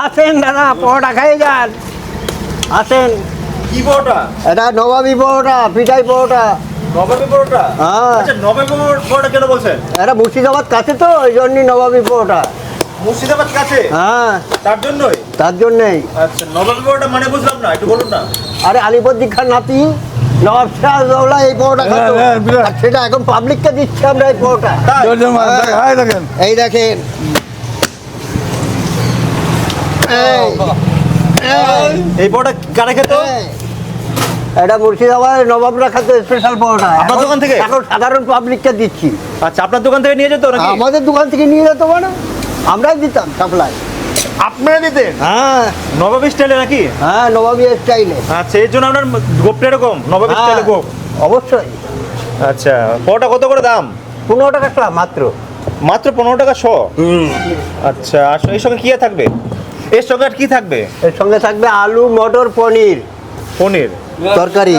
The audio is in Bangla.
আসেন দাদা পরোটা খাইয়ে যান। আসেন। কি পরোটা? এটা নবাবি পরোটা পিঠাই পরোটা। নবাবী পরোটা? হ্যাঁ। আচ্ছা নবাবী পরোটা কেন বলছেন? এটা মুর্শিদাবাদ কাছে তো ওই জন্যই নবাবি পরোটা। মুর্শিদাবাদ কাছে? হ্যাঁ। তার জন্যই? তার জন্যেই। আচ্ছা নবাবী পরোটা মানে বুঝলাম না একটু বলুন না। আরে আলিবর্দি খান নাতি নবাব এই পরোটা খাতো। হ্যাঁ, হ্যাঁ, সেটা এখন পাবলিককে দিচ্ছি আমরা এই পরোটা। হ্যাঁ। দেখেন। এই দেখেন। এই, এই, এই পরোটা কারে খেত? এই। এটা মুর্শিদাবাদের নবাবরা খাতো স্পেশাল পরোটা। আপনার দোকান থেকে? এখন সাধারণ পাবলিককে দিচ্ছি। আচ্ছা আপনার দোকান থেকে নিয়ে যেত নাকি? আমাদের দোকান থেকে নিয়ে যেতে পারে আমরাই দিতাম সাপ্লাই আপনারা দিতেন? হ্যাঁ। নবাবী স্টাইলে নাকি? হ্যাঁ নবাবী স্টাইলে আচ্ছা এর জন্য আপনার গোপটা এরকম? নবাবী হ্যাঁ। স্টাইলে গোপ? অবশ্যই। আচ্ছা পরোটা কত করে দাম? পনেরো টাকা মাত্র। মাত্র পনেরো টাকা শ আচ্ছা আর এর সঙ্গে কি আর থাকবে? এর সঙ্গে আর কি থাকবে? এর সঙ্গে থাকবে আলু মটর পনির। পনির। তরকারি।